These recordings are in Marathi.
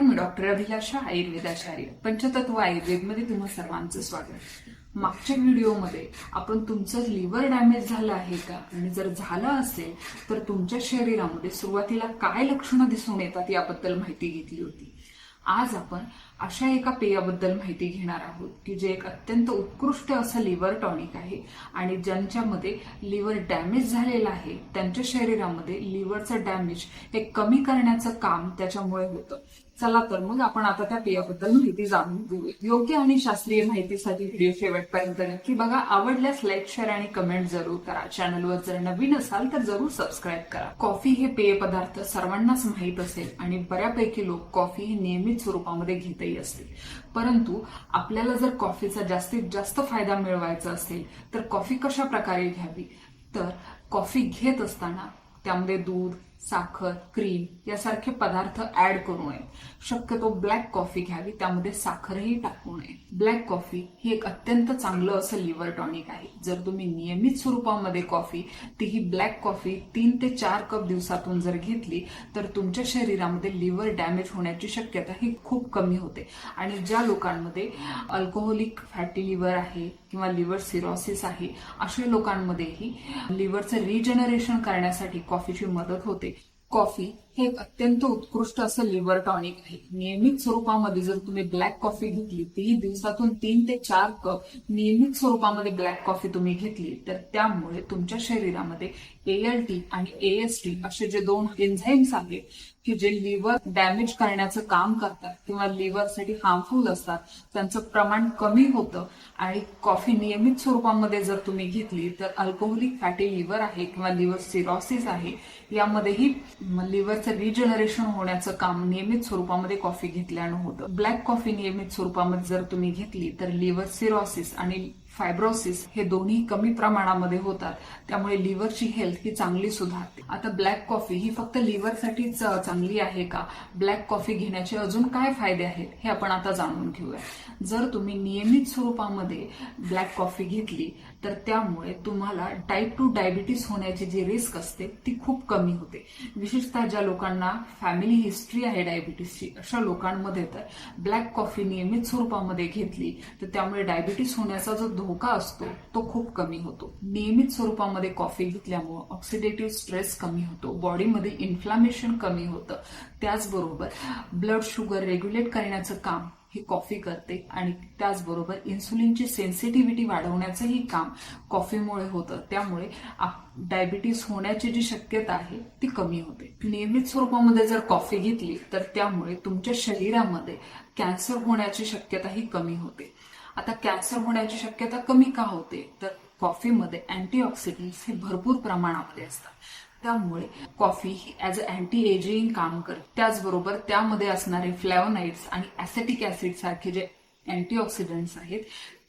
नमस्कार मी डॉक्टर अभिलाषा आयुर्वेदाचार्य पंचतत्व आयुर्वेदमध्ये तुम्हा सर्वांचं स्वागत. मागच्या व्हिडिओमध्ये आपण तुमचं लिव्हर डॅमेज झालं आहे का? आणि जर झालं असेल तर तुमच्या शरीरामध्ये सुरुवातीला काय लक्षणं दिसून येतात याबद्दल माहिती घेतली होती. आज आपण अशा एका पेयाबद्दल माहिती घेणार आहोत की जे एक अत्यंत उत्कृष्ट असं लिव्हर टॉनिक आहे आणि ज्यांच्यामध्ये लिव्हर डॅमेज झालेलं आहे त्यांच्या शरीरामध्ये लिव्हरचं डॅमेज हे कमी करण्याचं काम त्याच्यामुळे होतं. चला तर मग आपण आता त्या पेयाबद्दल माहिती जाणून घेऊया. योग्य आणि शास्त्रीय माहितीसाठी व्हिडिओ शेवटपर्यंत नक्की बघा. आवडल्यास लाईक शेअर आणि कमेंट जरूर करा. चॅनलवर जर नवीन असाल तर जरूर सबस्क्राईब करा. कॉफी हे पेय पदार्थ सर्वांनाच माहीत असेल आणि बऱ्यापैकी लोक कॉफी हे नियमित स्वरूपामध्ये घेतही असतील. परंतु आपल्याला जर कॉफीचा जास्तीत जास्त फायदा मिळवायचा असेल तर कॉफी कशा प्रकारे घ्यावी? तर कॉफी घेत असताना त्यामध्ये दूध साखर क्रीम यासारखे पदार्थ ऍड करू नये. शक्यतो ब्लॅक कॉफी घ्यावी त्यामध्ये साखरही टाकू नये. ब्लॅक कॉफी ही एक अत्यंत चांगलं असं लिव्हर टॉनिक आहे. जर तुम्ही नियमित स्वरूपामध्ये कॉफी तीही ब्लॅक कॉफी तीन ते चार कप दिवसातून जर घेतली तर तुमच्या शरीरामध्ये लिव्हर डॅमेज होण्याची शक्यता ही खूप कमी होते. आणि ज्या लोकांमध्ये अल्कोहोलिक फॅटी लिव्हर आहे किंवा लिव्हर सिरोसिस आहे अशा लोकांमध्येही लिव्हरचं रिजनरेशन करण्यासाठी कॉफीची मदत होते. कॉफी हे एक अत्यंत उत्कृष्ट असं लिव्हर टॉनिक आहे. नियमित स्वरूपामध्ये जर तुम्ही ब्लॅक कॉफी घेतली तीही दिवसातून तीन ते चार कप नियमित स्वरूपामध्ये ब्लॅक कॉफी तुम्ही घेतली तर त्यामुळे तुमच्या शरीरामध्ये एएलटी आणि एएसटी असे जे दोन एन्झाईम्स आहेत की जे लिव्हर डॅमेज करण्याचं काम करतात किंवा लिव्हरसाठी हार्मफुल असतात त्यांचं प्रमाण कमी होतं आणि कॉफी नियमित स्वरूपामध्ये जर तुम्ही घेतली तर अल्कोहोलिक फॅटी लिव्हर आहे किंवा लिव्हर सिरॉसिस आहे यामध्येही लिव्हरचं रिजनरेशन होण्याचं काम नियमित स्वरूपामध्ये कॉफी घेतल्यानं होतं. ब्लॅक कॉफी नियमित स्वरूपामध्ये जर तुम्ही घेतली तर लिव्हर सिरॉसिस आणि फायब्रोसिस हे दोन्ही कमी प्रमाणामध्ये होतात. त्यामुळे लिव्हरची हेल्थ ही चांगली सुधारते. आता ब्लॅक कॉफी ही फक्त लिव्हरसाठीच चांगली आहे का? ब्लॅक कॉफी घेण्याचे अजून काय फायदे आहेत हे आपण आता जाणून घेऊया. जर तुम्ही नियमित स्वरूपामध्ये ब्लॅक कॉफी घेतली तर त्यामुळे तुम्हाला टाईप टू डायबिटीस होण्याची जी रिस्क असते ती खूप कमी होते. विशेषतः ज्या लोकांना फॅमिली हिस्ट्री आहे डायबिटीसची अशा लोकांमध्ये तर ब्लॅक कॉफी नियमित स्वरूपामध्ये घेतली तर त्यामुळे डायबिटीस होण्याचा जो धोका असतो तो खूप कमी होतो. नियमित स्वरूपामध्ये कॉफी घेतल्यामुळे ऑक्सिडेटिव्ह स्ट्रेस कमी होतो बॉडीमध्ये इन्फ्लामेशन कमी होतं. त्याचबरोबर ब्लड शुगर रेग्युलेट करण्याचं काम ही कॉफी करते आणि त्याचबरोबर इन्सुलिनची सेन्सिटिव्हिटी वाढवण्याचंही काम कॉफीमुळे होतं. त्यामुळे डायबिटीस होण्याची जी शक्यता आहे ती कमी होते. नियमित स्वरूपामध्ये जर कॉफी घेतली तर त्यामुळे तुमच्या शरीरामध्ये कॅन्सर होण्याची शक्यता ही कमी होते. आता कॅन्सर होण्याची शक्यता कमी का होते? तर कॉफीमध्ये अँटीऑक्सिडंट्स हे भरपूर प्रमाणामध्ये असतात. त्यामुळे कॉफी ही ऍज अ अँटी एजिंग काम करते. त्याचबरोबर त्यामध्ये असणारे फ्लॅवनाइड्स आणि ऍसेटिक ऍसिड सारखे जे अँटीऑक्सिडंट्स आहेत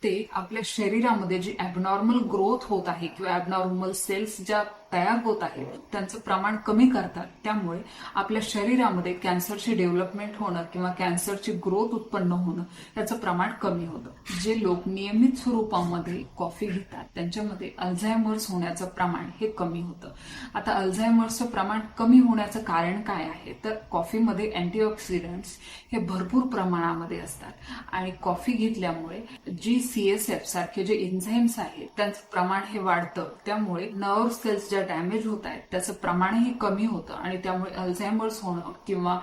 ते आपल्या शरीरामध्ये जी ऍबनॉर्मल ग्रोथ होत आहे किंवा ऍबनॉर्मल सेल्स ज्या तयार होत आहेत त्यांचं प्रमाण कमी करतात त्यामुळे आपल्या शरीरामध्ये कॅन्सरची डेव्हलपमेंट होणं किंवा कॅन्सरची ग्रोथ उत्पन्न होणं त्याचं प्रमाण कमी होतं. जे लोक नियमित स्वरूपामध्ये कॉफी घेतात त्यांच्यामध्ये अल्झायमर्स होण्याचं प्रमाण हे कमी होतं. आता अल्झायमर्सचं प्रमाण कमी होण्याचं कारण काय आहे? तर कॉफीमध्ये अँटीऑक्सिडंट्स हे भरपूर प्रमाणामध्ये असतात. आणि कॉफी घेतल्यामुळे जी सी एस एफ सारखे जे एन्झाईम्स आहेत त्यांचं प्रमाण हे वाढतं. त्यामुळे नर्व सेल्स ज्या डॅमेज होत आहेत त्याचं प्रमाणही कमी होतं आणि त्यामुळे अल्झायमर्स होणं किंवा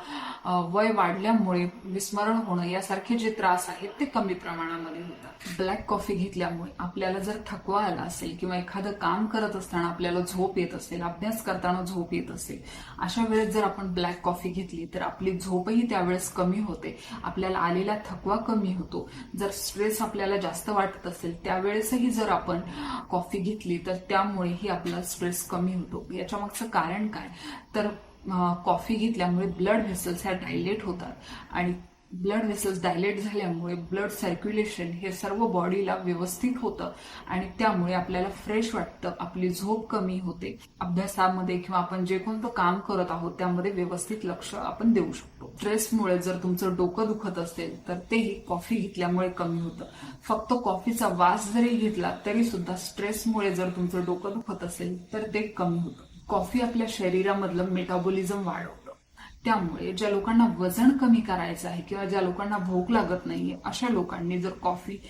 वय वाढल्यामुळे विस्मरण होणं यासारखे जे त्रास आहेत ते कमी प्रमाणामध्ये होतात. ब्लॅक कॉफी घेतल्यामुळे आपल्याला जर थकवा आला असेल किंवा एखादं काम करत असताना आपल्याला झोप येत असेल अभ्यास करताना झोप येत असेल अशा वेळेस जर आपण ब्लॅक कॉफी घेतली तर आपली झोपही त्यावेळेस कमी होते. आपल्याला आलेला थकवा कमी होतो. जर स्ट्रेस आपल्याला जास्त वाटत असेल त्यावेळेसही जर आपण कॉफी घेतली तर त्यामुळेही आपला स्ट्रेस कमी होतो. याच्या मागचं कारण काय? तर कॉफी घेतल्यामुळे ब्लड व्हेसल्स ह्या डायलेट होतात आणि ब्लड वेसल्स डायलेट झाल्यामुळे ब्लड सर्क्युलेशन हे सर्व बॉडीला व्यवस्थित होतं आणि त्यामुळे आपल्याला फ्रेश वाटतं आपली झोप कमी होते. अभ्यासामध्ये किंवा आपण जे कोणतं काम करत आहोत त्यामध्ये व्यवस्थित लक्ष आपण देऊ शकतो. स्ट्रेसमुळे जर तुमचं डोकं दुखत असेल तर तेही कॉफी घेतल्यामुळे कमी होतं. फक्त कॉफीचा वास जरी घेतला तरी सुद्धा स्ट्रेसमुळे जर तुमचं डोकं दुखत असेल तर ते कमी होतं. कॉफी आपल्या शरीरामधलं मेटाबॉलिझम वाढवतं. त्यामुळे ज्या लोकांना वजन कमी करायचं आहे किंवा ज्या लोकांना भूक लागत नाहीये अशा लोकांनी जर कॉफी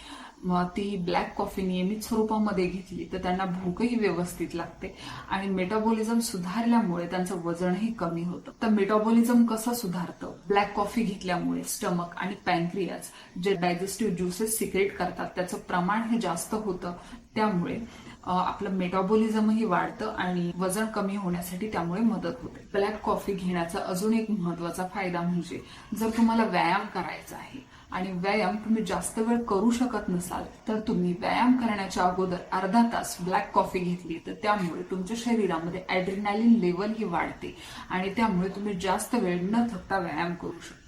ती ब्लॅक कॉफी नियमित स्वरूपामध्ये घेतली तर त्यांना भूकही व्यवस्थित लागते. आणि मेटाबॉलिझम सुधारल्यामुळे त्यांचं वजनही कमी होतं. तर मेटाबॉलिझम कसं सुधारतं? ब्लॅक कॉफी घेतल्यामुळे स्टमक आणि पॅन्क्रियाज जे डायजेस्टिव्ह ज्युसेस सिक्रेट करतात त्याचं प्रमाण हे जास्त होतं. त्यामुळे आपलं मेटाबॉलिझमही वाढतं आणि वजन कमी होण्यासाठी त्यामुळे मदत होते. ब्लॅक कॉफी घेण्याचा अजून एक महत्त्वाचा फायदा म्हणजे जर तुम्हाला व्यायाम करायचा आहे आणि व्यायाम तुम्ही जास्त वेळ करू शकत नसाल तर तुम्ही व्यायाम करण्याच्या अगोदर अर्धा तास ब्लॅक कॉफी घेतली तर त्यामुळे तुमच्या शरीरामध्ये ऍड्रिनॅलिन लेवल ही वाढते आणि त्यामुळे तुम्ही जास्त वेळ न थकता व्यायाम करू शकता.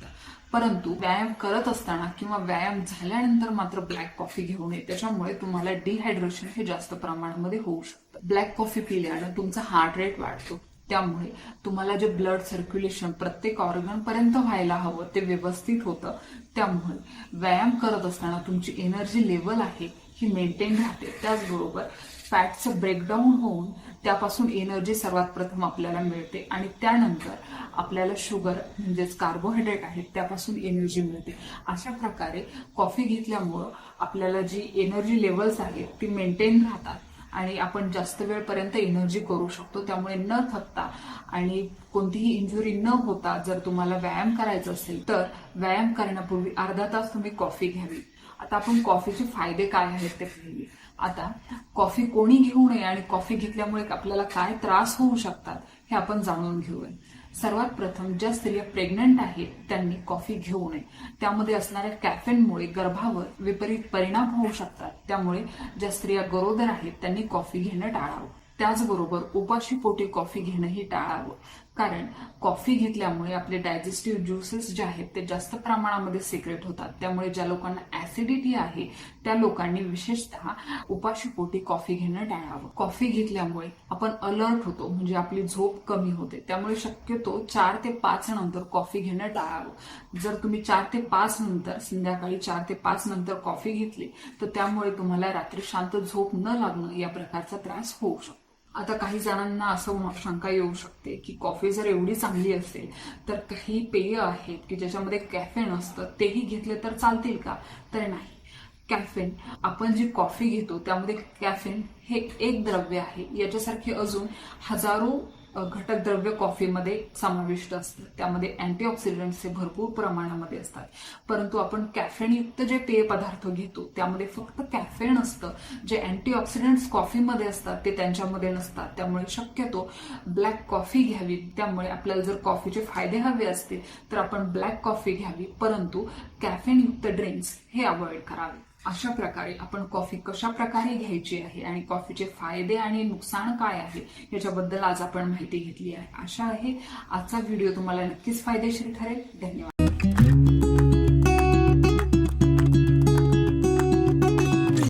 परंतु व्यायाम करत असताना किंवा व्यायाम झाल्यानंतर मात्र ब्लॅक कॉफी घेऊ नये त्याच्यामुळे तुम्हाला डिहायड्रेशन हे जास्त प्रमाणामध्ये होऊ शकतं. ब्लॅक कॉफी पिल्यानं तुमचा हार्ट रेट वाढतो. त्यामुळे तुम्हाला जे ब्लड सर्क्युलेशन प्रत्येक ऑर्गन पर्यंत व्हायला हवं ते व्यवस्थित होतं. त्यामुळे व्यायाम करत असताना तुमची एनर्जी लेवल आहे ही मेंटेन राहते. त्याचबरोबर फॅटचं ब्रेकडाऊन होऊन त्यापासून एनर्जी सर्वात प्रथम आपल्याला मिळते आणि त्यानंतर आपल्याला शुगर म्हणजेच कार्बोहायड्रेट आहेत त्यापासून एनर्जी मिळते. अशा प्रकारे कॉफी घेतल्यामुळं आपल्याला जी एनर्जी लेवल्स आहेत ती मेंटेन राहतात आणि आपण जास्त वेळपर्यंत एनर्जी करू शकतो. त्यामुळे न थकता आणि कोणतीही इंजुरी न होता जर तुम्हाला व्यायाम करायचा असेल तर व्यायाम करण्यापूर्वी अर्धा तास तुम्ही कॉफी घ्यावी. आता आपण कॉफीचे फायदे काय आहेत ते पाहिले. आता कॉफी कोणी घेऊ नये आणि कॉफी घेतल्यामुळे आपल्याला काय त्रास होऊ शकतात हे आपण जाणून घेऊया. सर्वात प्रथम ज्या स्त्रिया प्रेग्नंट आहेत त्यांनी कॉफी घेऊ नये. त्यामध्ये असणाऱ्या कॅफेनमुळे गर्भावर विपरीत परिणाम होऊ शकतात. त्यामुळे ज्या स्त्रिया गरोदर आहेत त्यांनी कॉफी घेणं टाळावं. त्याचबरोबर उपाशी पोटी कॉफी घेणंही टाळावं. कारण कॉफी घेतल्यामुळे आपले डायजेस्टिव्ह ज्युसेस जे आहेत ते जास्त प्रमाणामध्ये सिक्रेट होतात. त्यामुळे ज्या लोकांना ऍसिडिटी आहे त्या लोकांनी विशेषतः उपाशीपोटी कॉफी घेणं टाळावं. कॉफी घेतल्यामुळे आपण अलर्ट होतो म्हणजे आपली झोप कमी होते. त्यामुळे शक्यतो चार ते पाच नंतर कॉफी घेणं टाळावं. जर तुम्ही चार ते पाच नंतर संध्याकाळी चार ते पाच नंतर कॉफी घेतली तर त्यामुळे तुम्हाला रात्री शांत झोप न लागणं या प्रकारचा त्रास होऊ शकतो. आता काही जणांना असं शंका येऊ शकते की कॉफी जर एवढी चांगली असेल तर काही पेय आहेत की ज्याच्यामध्ये कॅफेन असतं तेही घेतले तर चालतील का? तर नाही. कॅफेन आपण जी कॉफी घेतो त्यामध्ये कॅफेन हे एक द्रव्य आहे. याच्यासारखे अजून हजारो घटक द्रव्य कॉफीमध्ये समाविष्ट असतात त्यामध्ये अँटीऑक्सिडंट्स हे भरपूर प्रमाणामध्ये असतात. परंतु आपण कॅफेनयुक्त जे पेय पदार्थ घेतो त्यामध्ये फक्त कॅफेन असतं. जे अँटीऑक्सिडंट्स कॉफीमध्ये असतात ते त्यांच्यामध्ये नसतात. त्यामुळे शक्यतो ब्लॅक कॉफी घ्यावी. त्यामुळे आपल्याला जर कॉफीचे फायदे हवे असतील तर आपण ब्लॅक कॉफी घ्यावी. परंतु कॅफेनयुक्त ड्रिंक्स हे अवॉइड करावे. अशा प्रकारे आपण कॉफी कशा प्रकारे घ्यायची आहे आणि कॉफीचे फायदे आणि नुकसान काय आहे याच्याबद्दल आज आपण माहिती घेतली आहे. आशा आहे आजचा व्हिडिओ तुम्हाला नक्कीच फायदेशीर ठरेल. धन्यवाद.